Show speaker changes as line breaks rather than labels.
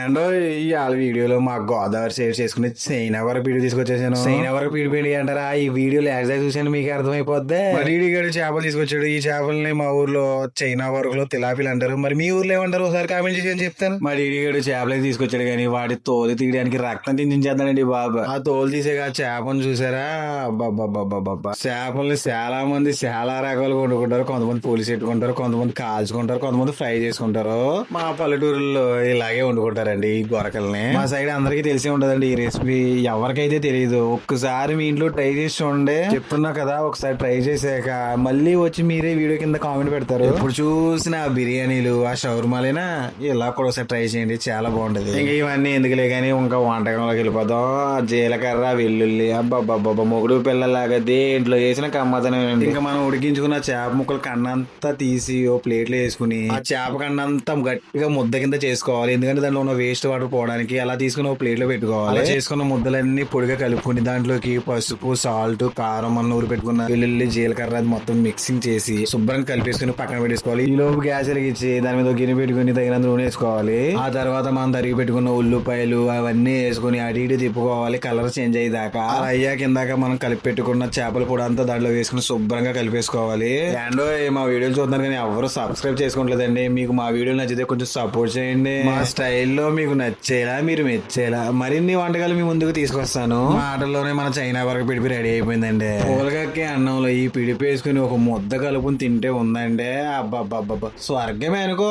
ఏండో ఈ వాళ్ళ వీడియోలో మా గోదావరి షేర్ చేసుకుని చైనా వరకు వీడియో తీసుకొచ్చేసాను. చైనా వరకు పీడి పీడి అంటారా? ఈ వీడియోలో ఎగ్జాక్ట్ చూసాను మీకు అర్థమైపోద్ది. మరి గారు చేపలు తీసుకొచ్చాడు. ఈ చేపల్ని మా ఊర్లో చైనా వరకులో తిలాపిలు అంటారు. మరి మీ ఊర్లో ఏమంటారు? ఒకసారి కామెంట్ చేసి అని చెప్తాను? మరి ఈడి గారు చేపలకి తీసుకొచ్చాడు కానీ వాటి తోలు తీయడానికి రక్తం తించేద్దానండి బాబా. ఆ తోలు తీసేగా చేపను చూసారా? అబ్బబ్బబ్బబ్బబ్బా చేపల్ని చాలా మంది చాలా రకాలుగా వండుకుంటారు. కొంతమంది పోలీసు పెట్టుకుంటారు కొంతమంది కాల్చుకుంటారు కొంతమంది ఫ్రై చేసుకుంటారు. మా పల్లెటూరులో ఇలాగే వండుకుంటారండి ఈ గొరకల్ని. మా సైడ్ అందరికీ తెలిసే ఉంటదండి ఈ రెసిపీ. ఎవరికైతే తెలియదు ఒక్కసారి మీ ఇంట్లో ట్రై చేసి చూడండి. చెప్తున్నా కదా ఒకసారి ట్రై చేసాక మళ్ళీ వచ్చి మీరే వీడియో కింద కామెంట్ పెడతారు. ఇప్పుడు చూసిన ఆ బిర్యానీలు ఆ షవర్మాలైనా? ఇలా కూడా ఒకసారి ట్రై చేయండి చాలా బాగుంటది. ఇంకా ఇవన్నీ ఎందుకులే కానీ ఇంకా వంటకంలోకి వెళ్ళిపోదాం. జీలకర్ర వెల్లుల్లి అబ్బాబ్బాబ్బా మొగుడు పిల్లలాగా దేంట్లో వేసిన కమ్మతనం ఇంకా మనం ఉడికించుకున్న చేప ముక్కలు కన్నంతా తీసి ఓ ప్లేట్లో వేసుకుని ఆ చేప కన్నంతా గట్టిగా ముద్ద కింద చేసుకోవాలి. ఎందుకంటే దాంట్లో ఉన్న వేస్ట్ వాటర్ పోవడానికి అలా తీసుకుని ఒక ప్లేట్లో పెట్టుకోవాలి. అలా చేసుకున్న ముద్దలన్నీ పొడిగా కలుపుకుని దాంట్లోకి పసుపు సాల్ట్ కారం అన్న ఊరు పెట్టుకున్న వెల్లుల్లి జీలకర్ర అది మొత్తం మిక్సింగ్ చేసి శుభ్రంగా కలిపేసుకుని పక్కన పెట్టేసుకోవాలి. ఈ లోపు గ్యాస్ వెలిగించి దాని మీద గిన్నె పెట్టుకుని తగినంత నూనె వేసుకోవాలి. ఆ తర్వాత మనం తరిగి పెట్టుకున్న ఉల్లిపాయలు అవన్నీ వేసుకుని అటు ఇటు తిప్పుకోవాలి. కలర్ చేంజ్ అయ్యేదాకా. అలా అయ్యాక ఇందాక మనం కలిపి పెట్టుకున్న చేపల పొడి అంతా దాంట్లో వేసుకుని శుభ్రంగా కలిపేసుకోవాలి. అండ్ మా వీడియోలు చూస్తున్నారు కానీ ఎవరు సబ్స్క్రైబ్ చేసుకోవట్లేదండి. మీకు మా వీడియోలు నచ్చితే కొంచెం సపోర్ట్ చేయండి. మా స్టైల్లో మీకు నచ్చేలా మీరు మెచ్చేలా మరిన్ని వంటకాలు మీ ముందుకు తీసుకొస్తాను. మాటల్లోనే మన చైనా వరకు పిడిపి రెడీ అయిపోయిందండి. పూలగక్కి అన్నంలో ఈ పిడిపి వేసుకుని ఒక ముద్ద కలుపుని తింటే ఉందండి అబ్బాబ్బాబ్బా స్వర్గమే అనుకో.